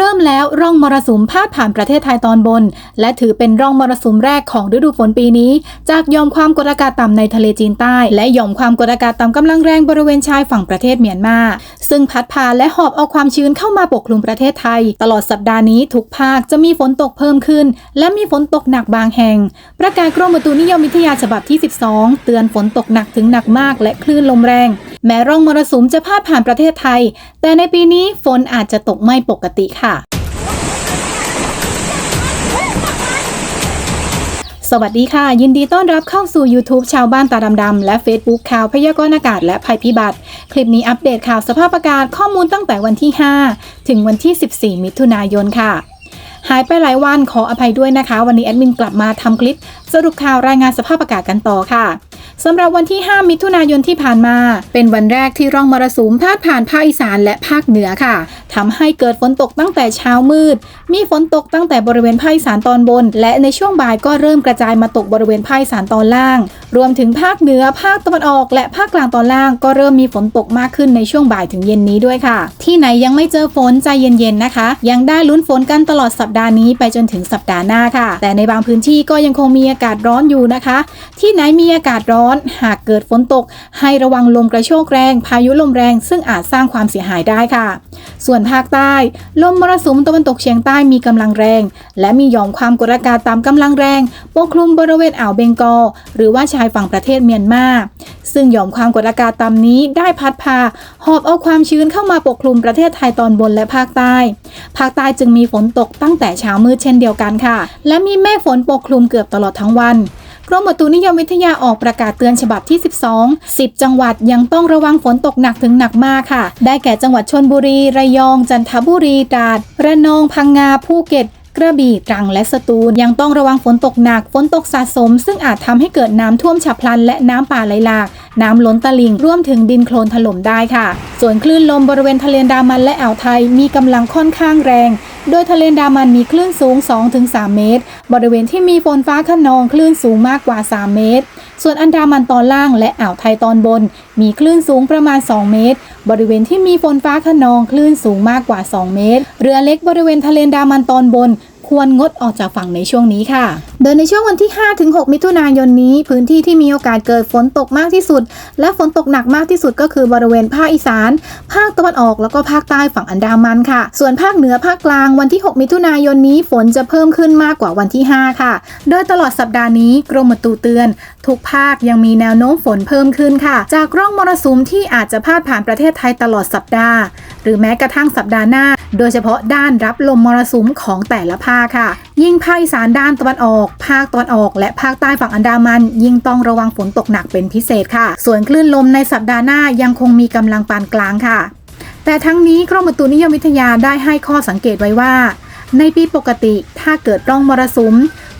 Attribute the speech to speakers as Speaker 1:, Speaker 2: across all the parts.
Speaker 1: ริ่มแล้วร่องมรสุมพาดผ่านประเทศไทยตอนบน และถือเป็นร่องมรสุมแรกของฤดูฝนปีนี้ จากย่อมความกดอากาศต่ำในทะเลจีนใต้ และย่อมความกดอากาศต่ำกำลังแรงบริเวณชายฝั่งประเทศเมียนมา ซึ่งพัดพาและหอบเอาความชื้นเข้ามาปกคลุมประเทศไทย ตลอดสัปดาห์นี้ทุกภาคจะมีฝนตกเพิ่มขึ้น และมีฝนตกหนักบางแห่ง ประกาศกรมอุตุนิยมวิทยาฉบับที่ 12 เตือนฝนตกหนักถึงหนักมากและคลื่นลมแรง แม้ร่องมรสุมจะพาดผ่านประเทศไทย แต่ในปีนี้ฝนอาจจะตกไม่ปกติค่ะสวัสดีค่ะ ยินดีต้อนรับเข้าสู่ YouTube ชาวบ้านตาดำๆและ Facebook ข่าวพยากรณ์อากาศและภัยพิบัติ คลิปนี้อัปเดตข่าวสภาพอากาศข้อมูลตั้งแต่วันที่ 5 ถึงวันที่ 14 มิถุนายนค่ะหายไปหลายวันขออภัยด้วยนะคะ วันนี้แอดมินกลับมาทำคลิป สรุปข่าวรายงานสภาพอากาศกันต่อค่ะสำหรับวันที่ 5 มิถุนายนที่ผ่านมา เป็นวันแรกที่ร่องมรสุมพาดผ่านภาคอีสานและภาคเหนือค่ะทำให้เกิดฝนตกตั้งแต่เช้ามืด มีฝนตกตั้งแต่บริเวณภาคอีสานตอนบน และในช่วงบ่ายก็เริ่มกระจายมาตกบริเวณภาคอีสานตอนล่าง รวมถึงภาคเหนือ ภาคตะวันออก และภาคกลางตอนล่าง ก็เริ่มมีฝนตกมากขึ้นในช่วงบ่ายถึงเย็นนี้ด้วยค่ะ ที่ไหนยังไม่เจอฝนใจเย็นๆนะคะ ยังได้ลุ้นฝนกันตลอดสัปดาห์นี้ไปจนถึงสัปดาห์หน้าค่ะ แต่ในบางพื้นที่ก็ยังคงมีอากาศร้อนอยู่นะคะ ที่ไหนมีอากาศร้อน หากเกิดฝนตก ให้ระวังลมกระโชกแรง พายุลมแรง ซึ่งอาจสร้างความเสียหายได้ค่ะ ส่วนภาคใต้ ลมมรสุมตะวันตกเฉียงใต้มีกำลังแรง และมีหย่อมความกดอากาศตามกำลังแรงปกคลุมบริเวณอ่าวเบงกอลหรือว่าชายฝั่งประเทศเมียนมา ซึ่งหย่อมความกดอากาศต่ำนี้ได้พัดพา หอบเอาความชื้นเข้ามาปกคลุมประเทศไทยตอนบนและภาคใต้ ภาคใต้จึงมีฝนตกตั้งแต่เช้ามืดเช่นเดียวกันค่ะ และมีเมฆฝนปกคลุมเกือบตลอดทั้งวัน รมอุตุนิยมวิทยาออกประกาศเตือนฉบับที่ 12 10 จังหวัดยังต้องระวังฝนตกหนักถึงหนักมากค่ะ ได้แก่จังหวัดชนบุรี ระยอง จันทบุรีตราด ระนอง พังงา ภูเก็ตกระบี่ตรังและสตูลยังต้องระวังฝนตกหนักฝนตกสะสม ซึ่งอาจทำให้เกิดน้ำท่วมฉับพลัน และน้ำป่าไหลหลาก น้ำล้นตลิ่งรวมถึงดินโคลนถล่มได้ค่ะ ส่วนคลื่นลมบริเวณทะเลดามันและอ่าวไทยมีกำลังค่อนข้างแรง โดยทะเลดามันมีคลื่นสูง 2-3 เมตร บริเวณที่มีฝนฟ้าขนองคลื่นสูงมากกว่า 3 เมตร ส่วนอันดามันตอนล่างและอ่าวไทยตอนบน มีคลื่นสูงประมาณ 2 เมตร บริเวณที่มีฝนฟ้าขนองคลื่นสูงมากกว่า 2 เมตร เรือเล็กบริเวณทะเลดามันตอนบน ควรงดออกจากฝั่งในช่วงนี้ค่ะ โดยในช่วงวันที่ 5-6 มิถุนายนนี้ พื้นที่ที่มีโอกาสเกิดฝนตกมากที่สุด และฝนตกหนักมากที่สุดก็คือบริเวณภาคอีสาน ภาคตะวันออกแล้วก็ภาคใต้ฝั่งอันดามันค่ะ ส่วนภาคเหนือภาคกลางวันที่ 6 มิถุนายนนี้ฝนจะเพิ่มขึ้นมากกว่าวันที่ 5 ค่ะ โดยตลอดสัปดาห์นี้กรมอุตุเตือน ทุกภาคยังมีแนวโน้มฝนเพิ่มขึ้นค่ะ จากร่องมรสุมที่อาจจะพาดผ่านประเทศไทยตลอดสัปดาห์ หรือแม้กระทั่งสัปดาห์หน้า โดยเฉพาะด้านรับลมมรสุมของแต่ละภาคค่ะ ยิ่งภาคอีสานด้านตะวันออกภาคตอนออกและภาคใต้ฝั่งอันดามัน ยิ่งต้องระวังฝนตกหนักเป็นพิเศษค่ะ ส่วนคลื่นลมในสัปดาห์หน้ายังคงมีกำลังปานกลางค่ะ แต่ทั้งนี้กรมอุตุนิยมวิทยาได้ให้ข้อสังเกตไว้ว่า ในปีปกติถ้าเกิดร่องมรสุม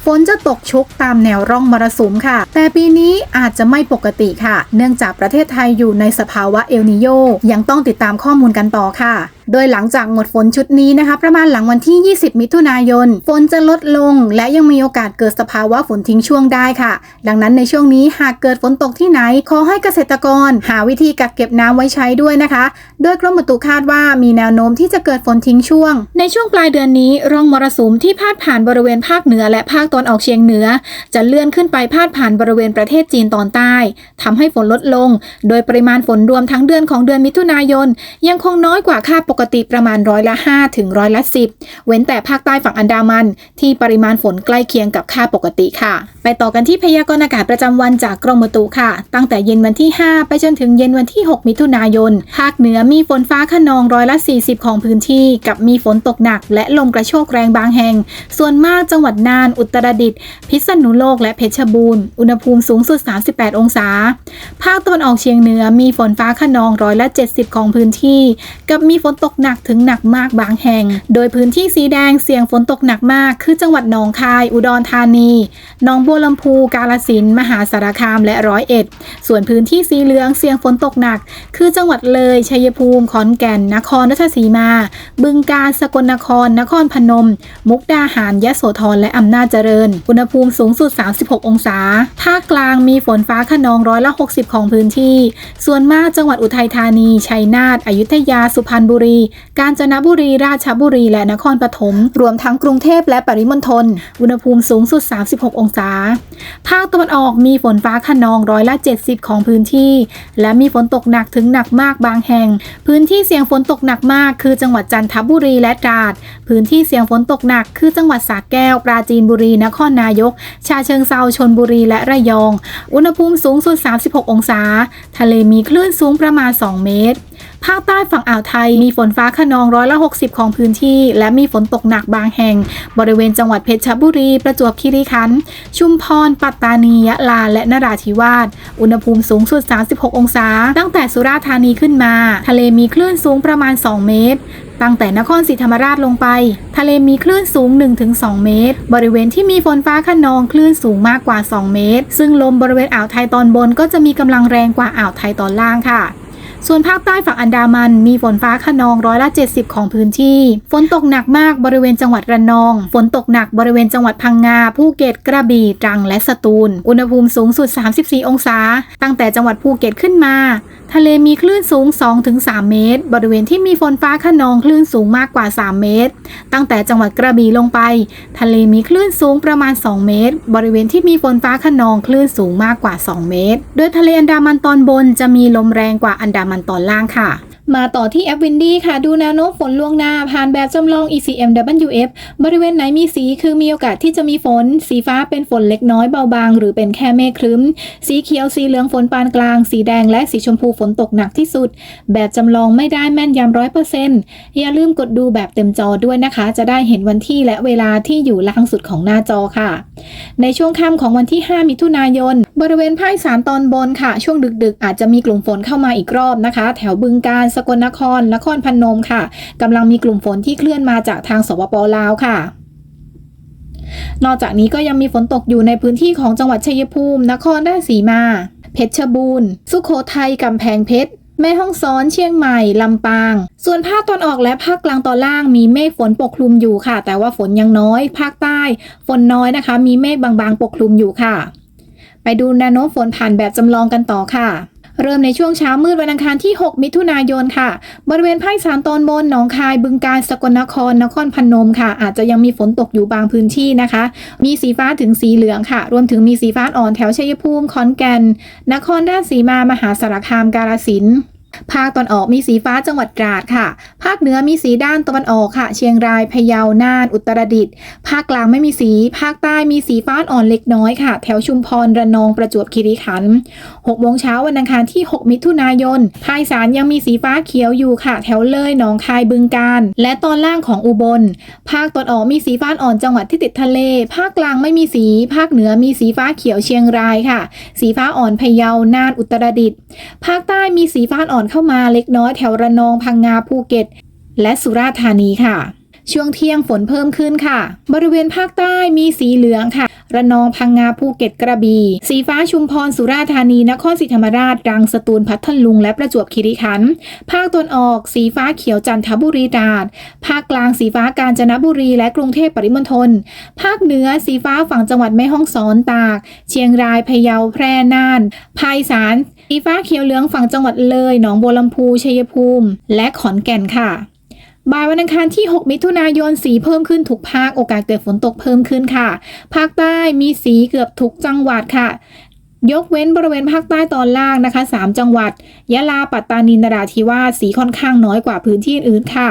Speaker 1: ฝนจะตกชุกตามแนวร่องมรสุมค่ะ แต่ปีนี้อาจจะไม่ปกติค่ะ เนื่องจากประเทศไทยอยู่ในสภาวะเอลนิโยยังต้องติดตามข้อมูลกันต่อค่ะโดยหลังจากหมดฝนชุดนี้นะคะ ประมาณหลังวันที่ 20 มิถุนายน ฝนจะลดลง และยังมีโอกาสเกิดสภาวะฝนทิ้งช่วงได้ค่ะ ดังนั้นในช่วงนี้หากเกิดฝนตกที่ไหน ขอให้เกษตรกร หาวิธีกักเก็บน้ำไว้ใช้ด้วยนะคะ โดยกรมอุตุคาดว่ามีแนวโน้มที่จะเกิดฝนทิ้งช่วง ในช่วงปลายเดือนนี้ร่องมรสุมที่พาดผ่านบริเวณภาคเหนือและภาคตะวันออกเฉียงเหนือ จะเลื่อนขึ้นไปพาดผ่านบริเวณประเทศจีนตอนใต้ทำให้ฝนลดลง โดยปริมาณฝนรวมทั้งเดือนของเดือนมิถุนายน ยังคงน้อยกว่าค่าปกติประมาณร้อยละ5ถึงร้อยละ10 เว้นแต่ภาคใต้ฝั่งอันดามัน ที่ปริมาณฝนใกล้เคียงกับค่าปกติค่ะ ไปต่อกันที่พยากรณ์อากาศประจำวันจากกรมอุตุค่ะ ตั้งแต่เย็นวันที่ 5 ไปจนถึงเย็นวันที่ 6 มิถุนายน ภาคเหนือมีฝนฟ้าขนองร้อยละ 40 ของพื้นที่ กับมีฝนตกหนัก และลมกระโชกแรงบางแห่ง ส่วนมากจังหวัดน่านอุตรดิตถ์พิษณุโลกและเพชรบูรณ์ อุณหภูมิสูงสุด 38 องศา ภาคตะวันออกเฉียงเหนือมีฝนฟ้าขนองร้อยละ 70 ของพื้นที่ กับมีฝนตกหนักถึงหนักมากบางแห่ง โดยพื้นที่สีแดงเสี่ยงฝนตกหนักมาก คือจังหวัดหนองคาย อุดรธานีหนองบัวลำพู กาฬสินมหาสารคามและร้อยเอ็ด ส่วนพื้นที่สีเหลืองเสี่ยงฝนตกหนัก คือจังหวัดเลย ชัยภูมิ ขอนแก่น นครราชสีมา บึงกาฬ สกลนคร นครพนม มุกดาหาร ยะโสธร และอำนาจเจริญอุณหภูมิสูงสุด 36 องศา ภาคกลางมีฝนฟ้าขนองร้อยละ 60 ของพื้นที่ ส่วนมากจังหวัดอุทัยธานี ชัยนาท อยุธยา สุพรรณบุรี กาญจนบุรี ราชบุรี และนครปฐม รวมทั้งกรุงเทพและปริมณฑล อุณหภูมิสูงสุด 36 องศา ภาคตะวันออกมีฝนฟ้าขนองร้อยละ 70 ของพื้นที่ และมีฝนตกหนักถึงหนักมากบางแห่ง พื้นที่เสี่ยงฝนตกหนักมาก คือจังหวัดจันทบุรีและตราด พื้นที่เสี่ยงฝนตกหนัก คือจังหวัดสระแก้ว ปราจีนบุรีนครนายก ชาเชิงเซาชนบุรีและระยอง อุณหภูมิสูงสุด 36 องศา ทะเลมีคลื่นสูงประมาณ 2 เมตร ภาคใต้ฝั่งอ่าวไทยมีฝนฟ้าขนองร้อยละ 60 ของพื้นที่ และมีฝนตกหนักบางแห่ง บริเวณจังหวัดเพชรบุรี ประจวบคีรีขันธ์ชุมพร ปัตตานียะลา และนราธิวาสอุณหภูมิสูงสุด 36 องศา ตั้งแต่สุราษฎร์ธานีขึ้นมา ทะเลมีคลื่นสูงประมาณ 2 เมตรตั้งแต่นครศรีธรรมราชลงไป ทะเลมีคลื่นสูง 1-2 เมตร บริเวณที่มีฝนฟ้าขนองคลื่นสูงมากกว่า 2 เมตร ซึ่งลมบริเวณอ่าวไทยตอนบนก็จะมีกำลังแรงกว่าอ่าวไทยตอนล่างค่ะ ส่วนภาคใต้ฝั่งอันดามันมีฝนฟ้าขนองร้อยละ 70 ของพื้นที่ ฝนตกหนักมากบริเวณจังหวัดระนอง ฝนตกหนักบริเวณจังหวัดพังงาภูเก็ตกระบี่ตรังและสตูล อุณหภูมิสูงสุด 34 องศา ตั้งแต่จังหวัดภูเก็ตขึ้นมา ทะเลมีคลื่นสูง 2-3 เมตร บริเวณที่มีฝนฟ้าขนองคลื่นสูงมากกว่า 3 เมตร ตั้งแต่จังหวัดกระบี่ลงไป ทะเลมีคลื่นสูงประมาณ 2 เมตร บริเวณที่มีฝนฟ้าขนองคลื่นสูงมากกว่า 2 เมตร โดยทะเลอันดามันตอนบนจะมีลมแรงกว่าอันดามันตอนล่างค่ะ มาต่อที่แอปวินดี้ค่ะ ดูแนวโน้มฝนล่วงหน้า ผ่านแบบจำลอง ECMWF บริเวณไหนมีสีคือมีโอกาสที่จะมีฝน สีฟ้าเป็นฝนเล็กน้อยเบาบาง หรือเป็นแค่เมฆครึ้ม สีเขียวสีเหลืองฝนปานกลาง สีแดงและสีชมพูฝนตกหนักที่สุด แบบจำลองไม่ได้แม่นยำร้อยเปอร์เซ็นต์อย่าลืมกดดูแบบเต็มจอด้วยนะคะ จะได้เห็นวันที่และเวลาที่อยู่ล่างสุดของหน้าจอค่ะ ในช่วงค่ำของวันที่ 5 มิถุนายน บริเวณภาคอีสานตอนบนค่ะ ช่วงดึกๆ อาจจะมีกลุ่มฝนเข้ามาอีกรอบนะคะ แถวบึงกาฬสกลนคร นครพนมค่ะกำลังมีกลุ่มฝนที่เคลื่อนมาจากทางสปปลาวค่ะนอกจากนี้ก็ยังมีฝนตกอยู่ในพื้นที่ของจังหวัดชัยภูมิ นครราชสีมา เพชรบูรณ์ สุโขทัยกำแพงเพชร แม่ฮ่องซ้อน เชียงใหม่ ลำปาง ส่วนภาคตอนออกและภาคกลางตอนล่างมีเมฆฝนปกคลุมอยู่ค่ะ แต่ว่าฝนยังน้อย ภาคใต้ ฝนน้อยนะคะ มีเมฆบางๆ ปกคลุมอยู่ค่ะ ไปดูแนวโน้มฝนผ่านแบบจำลองกันต่อค่ะ เริ่มในช่วงเช้ามืดวันอังคารที่ 6 มิถุนายนค่ะ บริเวณภาคสานตอนบนหนองคาย บึงกาฬ สกลนคร นครพนมค่ะ อาจจะยังมีฝนตกอยู่บางพื้นที่นะคะ มีสีฟ้าถึงสีเหลืองค่ะ รวมถึงมีสีฟ้าอ่อนแถวชัยภูมิ ขอนแก่น นครราชสีมา มหาสารคาม กาฬสินธุ์ ภาคตอนออกมีสีฟ้าจังหวัดตราดค่ะ ภาคเหนือมีสีด้านตะวันออกค่ะ เชียงราย พะเยา น่าน อุตรดิตถ์ ภาคกลางไม่มีสี ภาคใต้มีสีฟ้าอ่อนเล็กน้อยค่ะ แถวชุมพร ระนอง ประจวบคีรีขันธ์6โมงเช้าวันอังคารที่ 6 มิถุนายน ภาคอีสานยังมีสีฟ้าเขียวอยู่ค่ะ แถวเลย หนองคาย บึงกาฬ และตอนล่างของอุบล ภาคตอนออกมีสีฟ้าอ่อนจังหวัดที่ติดทะเล ภาคกลางไม่มีสี ภาคเหนือมีสีฟ้าเขียวเชียงรายค่ะ สีฟ้าอ่อนพะเยา น่าน อุตรดิตถ์ ภาคใต้มีสีฟ้าอ่อนเข้ามาเล็กน้อยแถวระนองพังงาภูเก็ต และสุราษฎร์ธานีค่ะ ช่วงเที่ยงฝนเพิ่มขึ้นค่ะ บริเวณภาคใต้มีสีเหลืองค่ะ ระนองพังงาภูเก็ตกระบี่สีฟ้าชุมพรสุราษฎร์ธานีนครศรีธรรมราชตรังสตูลพัทลุง และประจวบคีรีขันธ์ภาคตะวันออก สีฟ้าเขียวจันทบุรีตราดภาคกลางสีฟ้ากาญจนบุรี และกรุงเทพปริมณฑลภาคเหนือสีฟ้าฝั่งจังหวัดแม่ฮ่องสอนตาก เชียงรายพะเยาแพร่น่านภาคสานสีฟ้าเขียวเหลืองฝั่งจังหวัดเลย หนองบัวลำพูชัยภูมิ และขอนแก่นค่ะ บ่ายวันอังคารที่ 6 มิถุนายนสีเพิ่มขึ้นทุกภาค โอกาสเกิดฝนตกเพิ่มขึ้นค่ะ ภาคใต้มีสีเกือบทุกจังหวัดค่ะ ยกเว้นบริเวณภาคใต้ตอนล่างนะคะ 3 จังหวัด ยะลา ปัตตานีนราธิวาสสีค่อนข้างน้อยกว่าพื้นที่อื่นค่ะ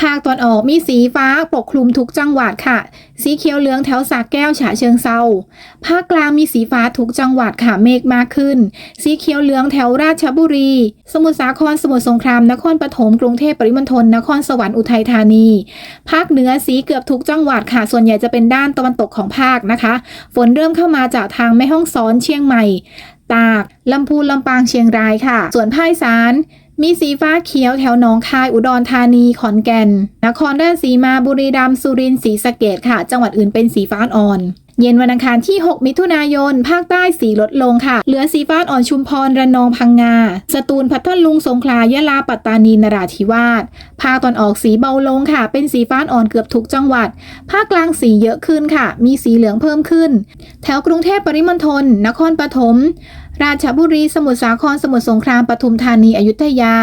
Speaker 1: ภาคตอนออกมีสีฟ้าปกคลุมทุกจังหวัดค่ะสีเขียวเหลืองแถวสากแก้วฉะเชิงเซาภาคกลางมีสีฟ้าทุกจังหวัดค่ะเมฆมากขึ้น สีเขียวเหลืองแถวราชบุรี สมุทรสาครสมุทรสงครามนครปฐมกรุงเทพปริมณฑลนครสวรรค์อุทัยธานี ภาคเหนือสีเกือบทุกจังหวัดค่ะ ส่วนใหญ่จะเป็นด้านตะวันตกของภาคนะคะ ฝนเริ่มเข้ามาจากทางแม่ฮ่องสอนเชียงใหม่ ตากลำพูนลำปางเชียงรายค่ะ ส่วนภาคอีสาน มีสีฟ้าเขียวแถวหนองคายอุดรธานีขอนแก่น นครราชสีมาบุรีรัมย์สุรินทร์ศรีสะเกษค่ะ จังหวัดอื่นเป็นสีฟ้าอ่อน เย็นวันอังคารที่ 6 มิถุนายน ภาคใต้สีลดลงค่ะ เหลือสีฟ้าอ่อนชุมพรระนองพังงา สตูลพัทลุงสงขลายะลาปัตตานีนราธิวาส ภาคตอนออกสีเบาลงค่ะ เป็นสีฟ้าอ่อนเกือบทุกจังหวัด ภาคกลางสีเยอะขึ้นค่ะ มีสีเหลืองเพิ่มขึ้น แถวกรุงเทพปริมณฑลนครปฐม ราชบุรี สมุทรสาคร สมุทรสงคราม ปทุมธานี อยุธยา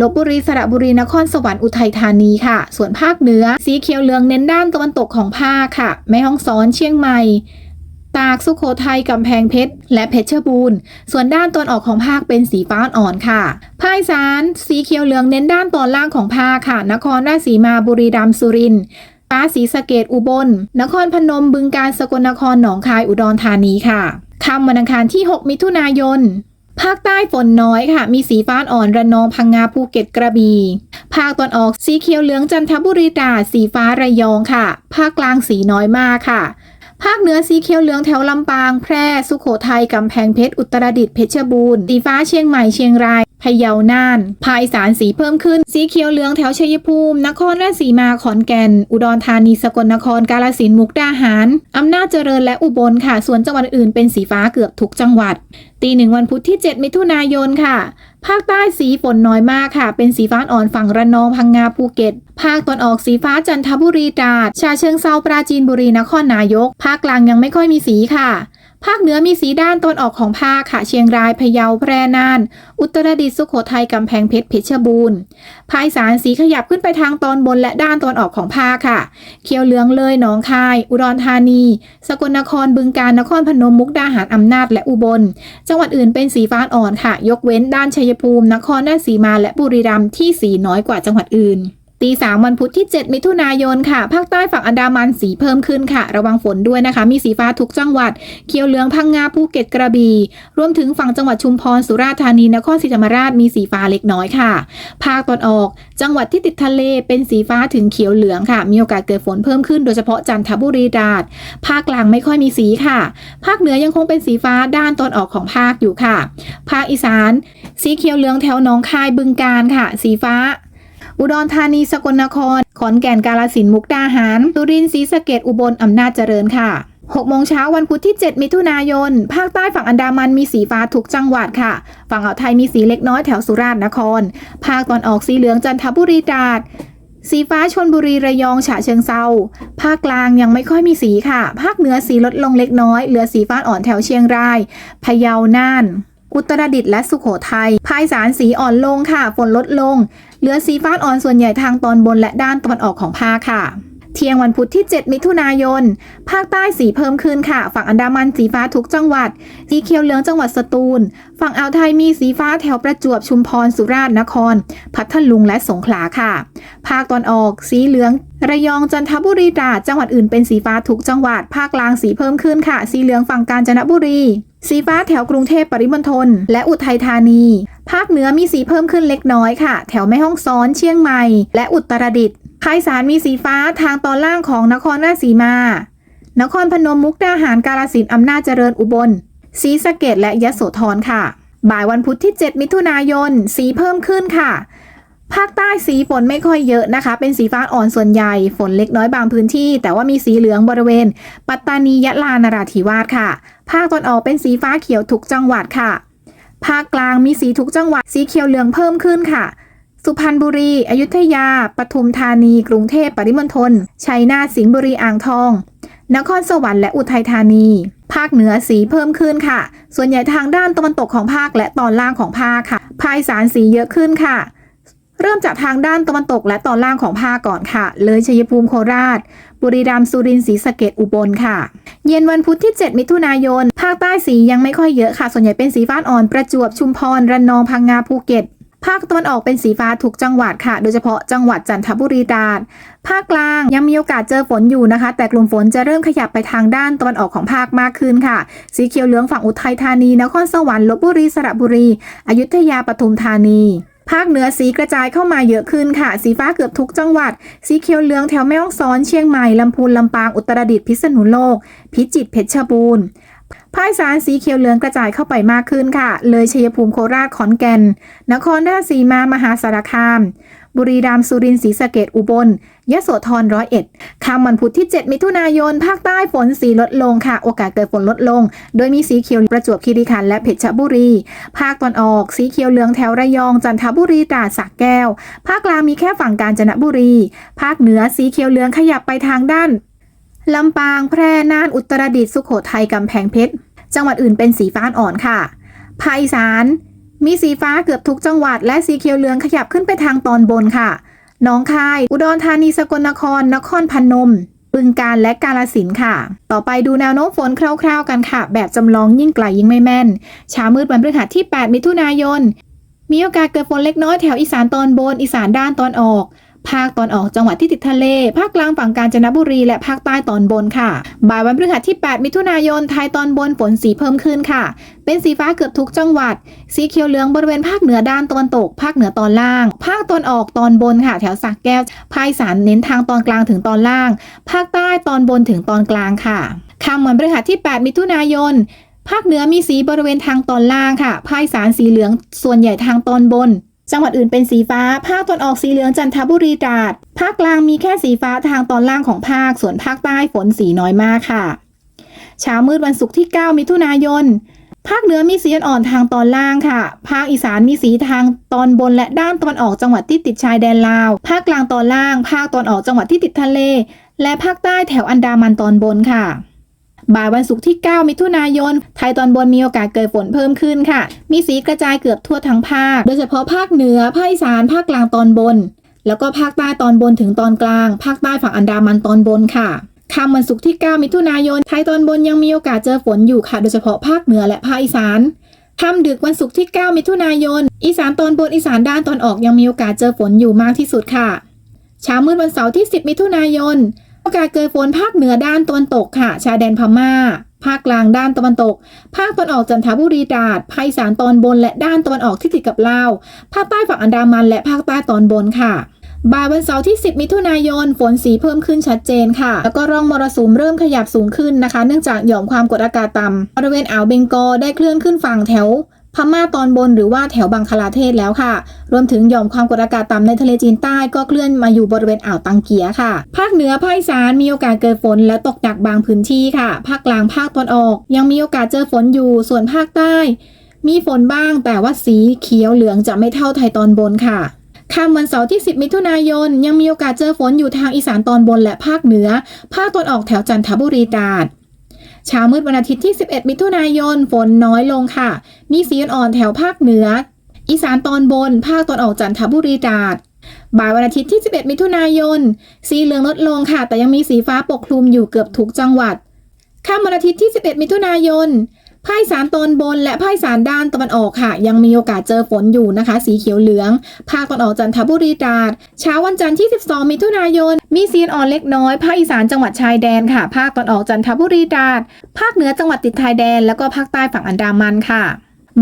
Speaker 1: ลบบุรี สระบุรี นครสวรรค์ อุทัยธานีค่ะ ส่วนภาคเหนือ สีเขียวเหลืองเน้นด้านตะวันตกของภาคค่ะ แม่ฮ่องสอน เชียงใหม่ ตาก สุโขทัย กำแพงเพชร และเพชรบูรณ์ ส่วนด้านตอนออกของภาคเป็นสีฟ้าอ่อนค่ะ ภาคอีสานสีเขียวเหลืองเน้นด้านตอนล่างของภาคค่ะ นครราชสีมา บุรีรัมย์ สุรินทร์ฟ้าสีสะเกดอุบล นครพนม บึงการ สกลนคร หนองคาย อุดรธานีค่ะ ค่ำวันอังคารที่ 6 มิถุนายน ภาคใต้ฝนน้อยค่ะ มีสีฟ้าอ่อนระนองพังงาภูเก็ตกระบี่ ภาคตอนออกสีเขียวเหลืองจันทบุรีตราสีฟ้าระยองค่ะ ภาคกลางสีน้อยมากค่ะ ภาคเหนือสีเขียวเหลืองแถวลำปาง แพร่ สุโขทัยกำแพงเพชร อุตรดิตถ์เพชรบูรณ์ สีฟ้าเชียงใหม่เชียงรายพะเยาน่าน ภาคอีสานสีเพิ่มขึ้น สีเขียวเหลืองแถวชัยภูมิ นครราชสีมาขอนแก่น อุดรธานีสกลนครกาฬสินธุ์มุกดาหาร อำนาจเจริญและอุบลค่ะ ส่วนจังหวัดอื่นเป็นสีฟ้าเกือบทุกจังหวัด ตีหนึ่งวันพุธที่ 7 มิถุนายนค่ะ ภาคใต้สีฝนน้อยมากค่ะ เป็นสีฟ้าอ่อนฝั่งระนองพังงาภูเก็ต ภาคตอนออกสีฟ้าจันทบุรีตราดชาเชิงเซาปราจีนบุรีนครนายก ภาคกลางยังไม่ค่อยมีสีค่ะ ภาคเหนือมีสีด้านตอนออกของภาคค่ะ เชียงราย พะเยา แพร่น่าน อุตรดิตถ์ สุโขทัย กำแพงเพชร เพชรบูรณ์ ภาคอีสานสีขยับขึ้นไปทางตอนบนและด้านตอนออกของภาคค่ะ เขียวเหลืองเลย หนองคาย อุดรธานี สกลนคร บึงกาฬ นครพนม มุกดาหาร อำนาจ และอุบล จังหวัดอื่นเป็นสีฟ้าอ่อนค่ะ ยกเว้นด้านชัยภูมิ นครราชสีมา และบุรีรัมย์ที่สีน้อยกว่าจังหวัดอื่น ตีสามวันพุธที่ 7 มิถุนายนค่ะ ภาคใต้ฝั่งอันดามันสีเพิ่มขึ้นค่ะ ระวังฝนด้วยนะคะ มีสีฟ้าทุกจังหวัด เขียวเหลืองพังงาภูเก็ตกระบี่รวมถึงฝั่งจังหวัดชุมพรสุราษฎร์ธานีนครศรีธรรมราชมีสีฟ้าเล็กน้อยค่ะ ภาคตอนออก จังหวัดที่ติดทะเลเป็นสีฟ้าถึงเขียวเหลืองค่ะ มีโอกาสเกิดฝนเพิ่มขึ้นโดยเฉพาะจันทบุรีตราดภาคกลางไม่ค่อยมีสีค่ะ ภาคเหนือยังคงเป็นสีฟ้าด้านตอนออกของภาคอยู่ค่ะ ภาคอีสาน สีเขียวเหลืองแถวหนองคายบึงการค่ะ สีฟ้า อุดรธานีสกลนคร ขอนแก่นกาฬสินมุกดาหารสุรินศรีสะเกดอุบลอำนาจเจริญค่ะ6โมงเช้าวันพุธที่ 7 มิถุนายน ภาคใต้ฝั่งอันดามันมีสีฟ้าทุกจังหวัดค่ะ ฝั่งอ่าวไทยมีสีเล็กน้อยแถวสุราษฎร์นคร ภาคตอนออกสีเหลืองจันทบุรีตราดสีฟ้าชนบุรีระยองฉะเชิงเซาภาคกลางยังไม่ค่อยมีสีค่ะ ภาคเหนือสีลดลงเล็กน้อย เหลือสีฟ้าอ่อนแถวเชียงราย พะเยาน่าน อุตรดิตถ์และสุโขทัยภาคสานสีอ่อนลงค่ะ ฝนลดลง เหลือสีฟ้าอ่อนส่วนใหญ่ทางตอนบนและด้านตะวันออกของภาคค่ะ เที่ยงวันพุธที่ 7 มิถุนายน ภาคใต้สีเพิ่มขึ้นค่ะ ฝั่งอันดามันสีฟ้าทุกจังหวัด สีเขียวเหลืองจังหวัดสตูล ฝั่งอ่าวไทยมีสีฟ้าแถวประจวบชุมพรสุราษฎร์นคร พัทลุงและสงขลาค่ะ ภาคตอนออก สีเหลือง ระยองจันทบุรีตราดจังหวัดอื่นเป็นสีฟ้าทุกจังหวัด ภาคกลางสีเพิ่มขึ้นค่ะ สีเหลืองฝั่งกาญจนบุรี สีฟ้าแถวกรุงเทพปริมณฑลและอุทัยธานี ภาคเหนือมีสีเพิ่มขึ้นเล็กน้อยค่ะ แถวแม่ฮ่องสอนเชียงใหม่ และอุตรดิตถ์ ภาคสานมีสีฟ้าทางตอนล่างของนครราชสีมา นครพนมมุกดาหารกาฬสินธ์อำนาจเจริญอุบลศรีสะเกดและยะโสธรค่ะ บ่ายวันพุธที่ 7 มิถุนายน สีเพิ่มขึ้นค่ะ ภาคใต้สีฝนไม่ค่อยเยอะนะคะ เป็นสีฟ้าอ่อนส่วนใหญ่ ฝนเล็กน้อยบางพื้นที่ แต่ว่ามีสีเหลืองบริเวณ ปัตตานียะลานราธิวาสค่ะ ภาคตอนออกเป็นสีฟ้าเขียวทุกจังหวัดค่ะ ภาคกลางมีสีทุกจังหวัด สีเขียวเหลืองเพิ่มขึ้นค่ะ สุพรรณบุรี อยุธยา ปทุมธานี กรุงเทพปริมณฑล ชัยนาท สิงห์บุรี อ่างทอง นครสวรรค์และอุทัยธานี ภาคเหนือสีเพิ่มขึ้นค่ะ ส่วนใหญ่ทางด้านตะวันตกของภาคและตอนล่างของภาคค่ะ ภาคสานสีเยอะขึ้นค่ะ เริ่มจากทางด้านตะวันตกและตอนล่างของภาคก่อนค่ะ เลยชัยภูมิโคราช บุรีรัมย์ สุรินทร์ ศรีสะเกดอุบลค่ะ เย็นวันพุธที่ 7 มิถุนายน ภาคใต้สียังไม่ค่อยเยอะค่ะ ส่วนใหญ่เป็นสีฟ้าอ่อน ประจวบ ชุมพร ระนอง พังงา ภูเก็ต ภาคตะวันออกเป็นสีฟ้าทุกจังหวัดค่ะ โดยเฉพาะจังหวัดจันทบุรีตราดภาคกลางยังมีโอกาสเจอฝนอยู่นะคะ แต่กลุ่มฝนจะเริ่มขยับไปทางด้านตะวันออกของภาคมากขึ้นค่ะ สีเขียวเหลืองฝั่งอุทัยธานีนครสวรรค์ลบบุรีสระบุรี อยุธยาปทุมธานีภาคเหนือสีกระจายเข้ามาเยอะขึ้นค่ะ สีฟ้าเกือบทุกจังหวัด สีเขียวเหลืองแถวแม่ฮ่องสอนเชียงใหม่ลำพูนลำปางอุตรดิตถ์พิษณุโลก พิจิตรเพชรบูรณ์ ภาคสานสีเขียวเหลืองกระจายเข้าไปมากขึ้นค่ะ เลยชัยภูมิโคราชขอนแก่น นครราชสีมามหาสารคาม บุรีรัมย์สุรินทร์ศรีสะเกดอุบลยะโสธรร้อยเอ็ดค่ำวันพุธที่ 7 มิถุนายน ภาคใต้ฝนสีลดลงค่ะ โอกาสเกิดฝนลดลง โดยมีสีเขียวประจวบคีรีขันธ์และเพชรบุรี ภาคตอนออก สีเขียวเหลืองแถวระยอง จันทบุรีตราดสระแก้ว ภาคกลางมีแค่ฝั่งกาญจนบุรี ภาคเหนือสีเขียวเหลืองขยับไปทางด้านลำปาง แพร่ น่าน อุตรดิตถ์ สุโขทัย กำแพงเพชร จังหวัดอื่นเป็นสีฟ้าอ่อนค่ะ ภาคอีสาน มีสีฟ้าเกือบทุกจังหวัด และสีเขียวเหลืองขยับขึ้นไปทางตอนบนค่ะหนองคาย อุดรธานี สกลนคร นครพนม บึงการและกาลสินค่ะ ต่อไปดูแนวโน้มฝนคร่าวๆกันค่ะ แบบจำลองยิ่งไกลยิ่งไม่แม่นเช้ามืดวันพฤหัสที่ 8 มิถุนายน มีโอกาสเกิดฝนเล็กน้อยแถวอีสานตอนบน อีสานด้านตอนออก ภาคตอนออกจังหวัดที่ติดทะเล ภาคกลางฝั่งกาญจนบุรี และภาคใต้ตอนบนค่ะ บ่ายวันพฤหัสที่ 8 มิถุนายนไทยตอนบนฝนสีเพิ่มขึ้นค่ะ เป็นสีฟ้าเกือบทุกจังหวัด สีเขียวเหลืองบริเวณภาคเหนือด้านตะวันตก ภาคเหนือตอนล่าง ภาคตอนออกตอนบนค่ะ แถวสักแก้วภาคสานเน้นทางตอนกลางถึงตอนล่าง ภาคใต้ตอนบนถึงตอนกลางค่ะค่ำวันพฤหัสที่ 8 มิถุนายนภาคเหนือมีสีบริเวณทางตอนล่างค่ะ ภาคสานสีเหลืองส่วนใหญ่ทางตอนบน จังหวัดอื่นเป็นสีฟ้า ภาคตอนออกสีเหลืองจันทบุรีตราด ภาคกลางมีแค่สีฟ้าทางตอนล่างของภาค ส่วนภาคใต้ฝนสีน้อยมากค่ะ เช้ามืดวันศุกร์ที่ 9 มิถุนายน ภาคเหนือมีสีอ่อนทางตอนล่างค่ะ ภาคอีสานมีสีทางตอนบนและด้านตะวันออกจังหวัดที่ติดชายแดนลาว ภาคกลางตอนล่าง ภาคตอนออกจังหวัดที่ติดทะเล และภาคใต้แถวอันดามันตอนบนค่ะ บ่ายวันศุกร์ที่ 9 มิถุนายน ไทยตอนบนมีโอกาสเกิดฝนเพิ่มขึ้นค่ะ มีสีกระจายเกือบทั่วทั้งภาค โดยเฉพาะภาคเหนือ ภาคอีสาน ภาคกลางตอนบน แล้วก็ภาคใต้ตอนบนถึงตอนกลาง ภาคใต้ฝั่งอันดามันตอนบนค่ะค่ำวันศุกร์ที่ 9 มิถุนายน ไทยตอนบนยังมีโอกาสเจอฝนอยู่ค่ะ โดยเฉพาะภาคเหนือและภาคอีสานค่ำดึกวันศุกร์ที่ 9 มิถุนายน อีสานตอนบนอีสานด้านตอนออกยังมีโอกาสเจอฝนอยู่มากที่สุดค่ะ เช้ามืดวันเสาร์ที่ 10 มิถุนายน โอกาสเกิดฝนภาคเหนือด้านตะวันตกค่ะ ชายแดนพม่า ภาคกลางด้านตะวันตก ภาคตะวันออกจันทบุรีตราดภาคอีสานตอนบน และด้านตะวันออกที่ติดกับลาว ภาคใต้ฝั่งอันดามันและภาคใต้ตอนบนค่ะ บ่ายวันเสาร์ที่ 10 มิถุนายน ฝนสีเพิ่มขึ้นชัดเจนค่ะ แล้วก็ร่องมรสุมเริ่มขยับสูงขึ้นนะคะ เนื่องจากหย่อมความกดอากาศต่ำบริเวณอ่าวเบงกอได้เคลื่อนขึ้นฝั่งแถว พม่าตอนบนหรือว่าแถวบังคลาเทศแล้วค่ะ รวมถึงหย่อมความกดอากาศต่ำในทะเลจีนใต้ก็เคลื่อนมาอยู่บริเวณอ่าวตังเกียค่ะ ภาคเหนือภาคอีสานมีโอกาสเกิดฝนและตกหนักบางพื้นที่ค่ะ ภาคกลางภาคตะวันออก ยังมีโอกาสเจอฝนอยู่ ส่วนภาคใต้ มีฝนบ้างแต่ว่าสีเขียวเหลืองจะไม่เท่าไทยตอนบนค่ะค่ำวันเสาร์ที่ 10 มิถุนายน ยังมีโอกาสเจอฝนอยู่ทางอีสานตอนบนและภาคเหนือ ภาคตะวันออกแถวจันทบุรีตราด เช้ามืดวันอาทิตย์ที่ 11 มิถุนายน ฝนน้อยลงค่ะ มีสีอ่อนๆแถวภาคเหนือ อีสานตอนบน ภาคตอนออกจันทบุรีตราดบ่ายวันอาทิตย์ที่ 11 มิถุนายน สีเหลืองลดลงค่ะ แต่ยังมีสีฟ้าปกคลุมอยู่เกือบทุกจังหวัด ค่ำวันอาทิตย์ที่ 11 มิถุนายน ภาคสานตอนบนและภาคสานด้านตะวันออกค่ะ ยังมีโอกาสเจอฝนอยู่นะคะ สีเขียวเหลือง ภาคตะวันออกจันทบุรีตราดเช้าวันจันทร์ที่ 12 มิถุนายน มีเซียนอ่อนเล็กน้อย ภาคอีสานจังหวัดชายแดนค่ะ ภาคตะวันออกจันทบุรีตราดภาคเหนือจังหวัดติดชายแดน แล้วก็ภาคใต้ฝั่งอันดามันค่ะ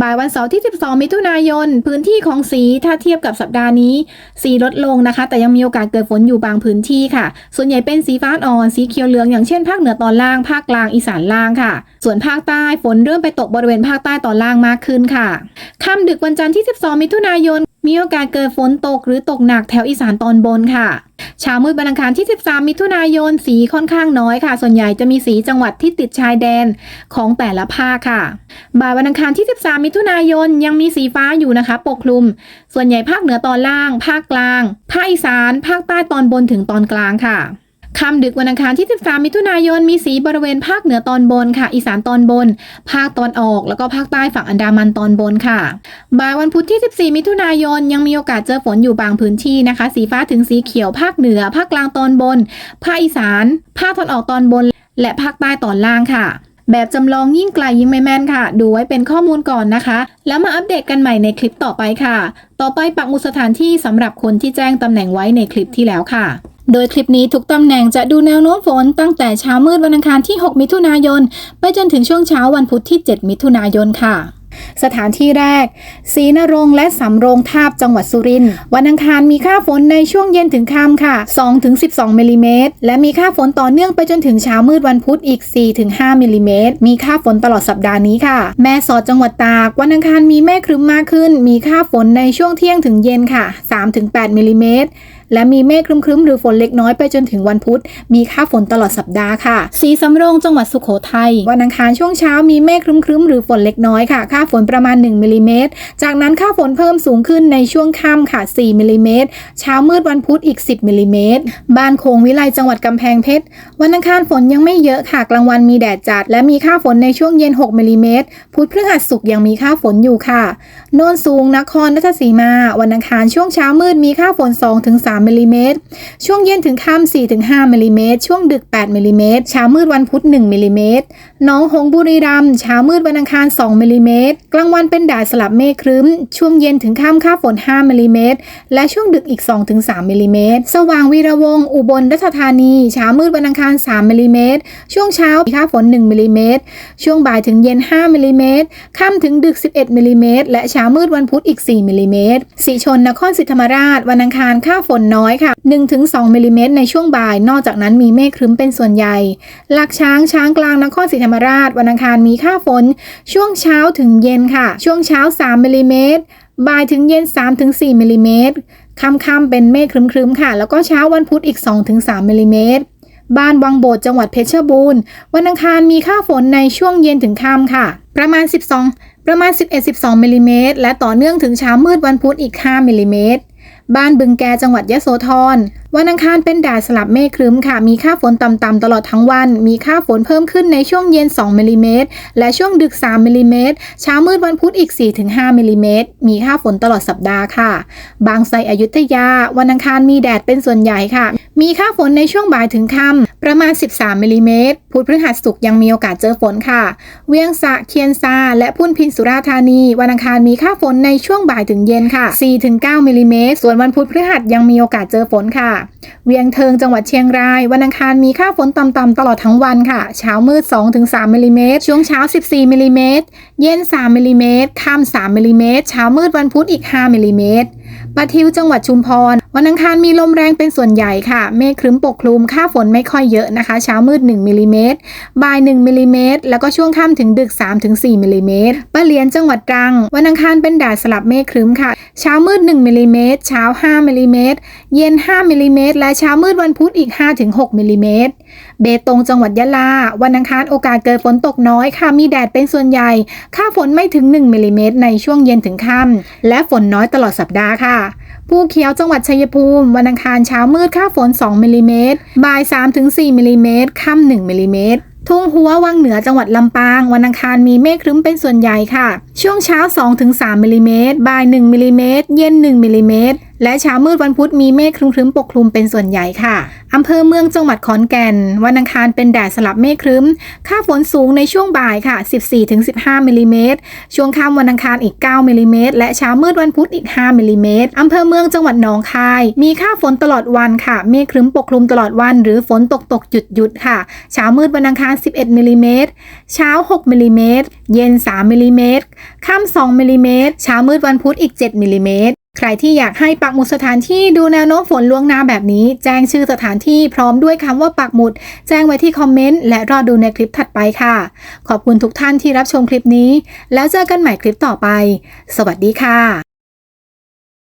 Speaker 1: บ่ายวันเสาร์ที่ 12 มิถุนายน พื้นที่ของสีถ้าเทียบกับสัปดาห์นี้ สีลดลงนะคะ แต่ยังมีโอกาสเกิดฝนอยู่บางพื้นที่ค่ะ ส่วนใหญ่เป็นสีฟ้าอ่อนสีเขียวเหลืองอย่างเช่นภาคเหนือตอนล่างภาคกลางอีสานล่างค่ะ ส่วนภาคใต้ฝนเริ่มไปตกบริเวณภาคใต้ตอนล่างมากขึ้นค่ะค่ำดึกวันจันทร์ที่ 12 มิถุนายน มีโอกาสเกิดฝนตกหรือตกหนักแถวอีสานตอนบนค่ะเช้ามืดวันอังคารที่ 13 มิถุนายนสีค่อนข้างน้อยค่ะ ส่วนใหญ่จะมีสีจังหวัดที่ติดชายแดนของแต่ละภาคค่ะ บ่ายวันอังคารที่ 13 มิถุนายนยังมีสีฟ้าอยู่นะคะ ปกคลุม ส่วนใหญ่ภาคเหนือตอนล่าง ภาคกลาง ภาคอีสาน ภาคใต้ตอนบนถึงตอนกลางค่ะ ค่ำดึกวันอังคารที่ 13 มิถุนายน มีสีบริเวณภาคเหนือตอนบนค่ะ อีสานตอนบน ภาคตอนออก แล้วก็ภาคใต้ฝั่งอันดามันตอนบนค่ะ บ่ายวันพุธที่ 14 มิถุนายน ยังมีโอกาสเจอฝนอยู่บางพื้นที่นะคะ สีฟ้าถึงสีเขียว ภาคเหนือ ภาคกลางตอนบน ภาคอีสาน ภาคตอนออกตอนบน และภาคใต้ตอนล่างค่ะ แบบจำลองยิ่งไกลยิ่งไม่แม่นค่ะ ดูไว้เป็นข้อมูลก่อนนะคะ แล้วมาอัปเดตกันใหม่ในคลิปต่อไปค่ะ ต่อไปปักหมุดสถานที่สำหรับคนที่แจ้งตำแหน่งไว้ในคลิปที่แล้วค่ะ โดยคลิปนี้ทุกตำแหน่งจะดูแนวโน้มฝนตั้งแต่เช้ามืดวันอังคารที่ 6 มิถุนายน ไปจนถึงช่วงเช้าวันพุธที่ 7 มิถุนายนค่ะสถานที่แรก ศรีนรงและสำโรงทาบจังหวัดสุรินทร์วันอังคารมีค่าฝนในช่วงเย็นถึงค่ำค่ะ 2-12มิลลิเมตรและมีค่าฝนต่อเนื่องไปจนถึงเช้ามืดวันพุธอีก 4-5มิลลิเมตรมีค่าฝนตลอดสัปดาห์นี้ค่ะ แม่สอดจังหวัดตาก วันอังคารมีเมฆครึ้มมากขึ้น มีค่าฝนในช่วงเที่ยงถึงเย็นค่ะ 3-8มิลลิเมตร และมีเมฆครึ้มๆ หรือฝนเล็กน้อยไปจนถึงวันพุธ มีค่าฝนตลอดสัปดาห์ค่ะ สีสำโรงจังหวัดสุโขทัย วันอังคารช่วงเช้ามีเมฆครึ้มๆ หรือฝนเล็กน้อยค่ะ ค่าฝนประมาณ 1มิลลิเมตร จากนั้นค่าฝนเพิ่มสูงขึ้นในช่วงค่ำค่ะ 4มิลลิเมตร เช้ามืดวันพุธอีก 10มิลลิเมตร บ้านโคงวิไลจังหวัดกำแพงเพชร วันอังคารฝนยังไม่เยอะค่ะ กลางวันมีแดดจัด และมีค่าฝนในช่วงเย็น 6มิลลิเมตร พุธพฤหัสศุกร์ยังมีค่าฝนอยู่ค่ะ โนนสูงนครราชสีมา วันอังคารช่วงเช้ามืดมีค่าฝน 2-3มิลิเมตรช่วงเย็นถึงค่ำ4-5มิลลิเมตรช่วงดึก 8มิลลิเมตรเช้ามืดวันพุธ1มิลลิเมตร น้องหงส์บุรีรัมย์เช้ามืดวันอังคาร 2มิลลิเมตรกลางวันเป็นแดดสลับเมฆครึ้ม ช่วงเย็นถึงค่ำค่าฝน 5มิลลิเมตรและช่วงดึกอีก 2-3มิลลิเมตรสว่างวีระวงศ์อุบลราชธานี เช้ามืดวันอังคาร 3มิลลิเมตรช่วงเช้ามีค่าฝน 1มิลลิเมตรช่วงบ่ายถึงเย็น 5มิลลิเมตรค่ำถึงดึก 11มิลลิเมตรและเช้ามืดวันพุธอีก 4มิลลิเมตรสีชนนครศรีธรรมราช วันอังคารค่าฝนน้อยค่ะ 1-2มิลลิเมตรในช่วงบ่าย นอกจากนั้นมีเมฆครึ้มเป็นส่วนใหญ่ หลักช้างช้างกลางนครศรีธรรมราช วันอังคารมีค่าฝน ช่วงเช้าถึงเย็นค่ะ ช่วงเช้า 3มิลลิเมตรบ่ายถึงเย็น 3-4มิลลิเมตรค่ำๆเป็นเมฆครึ้มๆค่ะ แล้วก็เช้าวันพุธอีก 2-3มิลลิเมตรบ้านวังโบดจังหวัดเพชรบูรณ์ วันอังคารมีค่าฝนในช่วงเย็นถึงค่ำค่ะ ประมาณ 12 ประมาณ 11-12มิลลิเมตรและต่อเนื่องถึงเช้ามืดวันพุธอีก 5มิลลิเมตรบ้านบึงแกจังหวัดยะโสธร วันอังคารเป็นแดดสลับเมฆครึ้มค่ะ มีค่าฝนต่ำๆตลอดทั้งวัน มีค่าฝนเพิ่มขึ้นในช่วงเย็น 2มิลลิเมตรและช่วงดึก 3มิลลิเมตรเช้ามืดวันพุธอีก 4-5มิลลิเมตรมีค่าฝนตลอดสัปดาห์ค่ะ บางไทรอยุธยา วันอังคารมีแดดเป็นส่วนใหญ่ค่ะ มีค่าฝนในช่วงบ่ายถึงค่ำประมาณ 13มิลลิเมตรพุธพฤหัสศุกร์ยังมีโอกาสเจอฝนค่ะ เวียงสะเคียนซาและพุ่นพินสุราธานี วันอังคารมีค่าฝนในช่วงบ่ายถึงเย็นค่ะ4-9มิลลิเมตรส่วนวันพุธพฤหัสยังมีโอกาสเจอฝนค่ะเวียงเทิงจังหวัดเชียงราย วันอังคารมีค่าฝนต่ำๆตลอดทั้งวันค่ะ เช้ามืด 2-3มิลลิเมตรช่วงเช้า 14มิลลิเมตรเย็น 3มิลลิเมตรค่ำ3มิลลิเมตรเช้ามืดวันพุธอีก 5มิลลิเมตรปะทิวจังหวัดชุมพร วันอังคารมีลมแรงเป็นส่วนใหญ่ค่ะ เมฆครึ้มปกคลุม ค่าฝนไม่ค่อยเยอะนะคะ เช้ามืด 1มิลลิเมตร บ่าย 1มิลลิเมตร แล้วก็ช่วงค่ำถึงดึก 3-4มิลลิเมตรปะเหลียนจังหวัดตรัง วันอังคารเป็นแดดสลับเมฆครึ้มค่ะ เช้ามืด 1มิลลิเมตร เช้า 5มิลลิเมตร เย็น 5มิลลิเมตร และเช้ามืดวันพุธอีก 5-6มิลลิเมตร เบตงจังหวัดยะลา วันอังคารโอกาสเกิดฝนตกน้อยค่ะ มีแดดเป็นส่วนใหญ่ ค่าฝนไม่ถึง 1มิลลิเมตรในช่วงเย็นถึงค่ำและฝนน้อยตลอดสัปดาห์ค่ะ ภูเขียวจังหวัดชัยภูมิวันอังคารเช้ามืดค่าฝน 2มิลลิเมตรบ่าย 3-4มิลลิเมตรค่ำ1มิลลิเมตร ทุ่งหัววังเหนือจังหวัดลำปาง วันอังคารมีเมฆครึ้มเป็นส่วนใหญ่ค่ะ ช่วงเช้า 2-3มิลลิเมตรบ่าย 1มิลลิเมตรเย็น 1มิลลิเมตรและเช้ามืดวันพุธมีเมฆครึ้มๆปกคลุมเป็นส่วนใหญ่ค่ะอำเภอเมืองจังหวัดขอนแก่น วันอังคารเป็นแดดสลับเมฆครึ้ม ค่าฝนสูงในช่วงบ่ายค่ะ 14-15มิลลิเมตร ช่วงค่ำวันอังคารอีก 9มิลลิเมตร และเช้ามืดวันพุธอีก 5มิลลิเมตรอำเภอเมืองจังหวัดหนองคาย มีค่าฝนตลอดวันค่ะ เมฆครึ้มปกคลุมตลอดวัน หรือฝนตกตกหยุดหยุดค่ะ เช้ามืดวันอังคาร11มิลลิเมตรเช้า 6มิลลิเมตรเย็น 3มิลลิเมตรค่ำ2มิลลิเมตรเช้ามืดวันพุธอีก 7มิลลิเมตรใครที่อยากให้ปักหมุดสถานที่ดูแนวโน้มฝนล่วงหน้าแบบนี้ แจ้งชื่อสถานที่พร้อมด้วยคำว่าปักหมุด แจ้งไว้ที่คอมเมนต์และรอดูในคลิปถัดไปค่ะ ขอบคุณทุกท่านที่รับชมคลิปนี้ แล้วเจอกันใหม่คลิปต่อไป สวัสดีค่ะ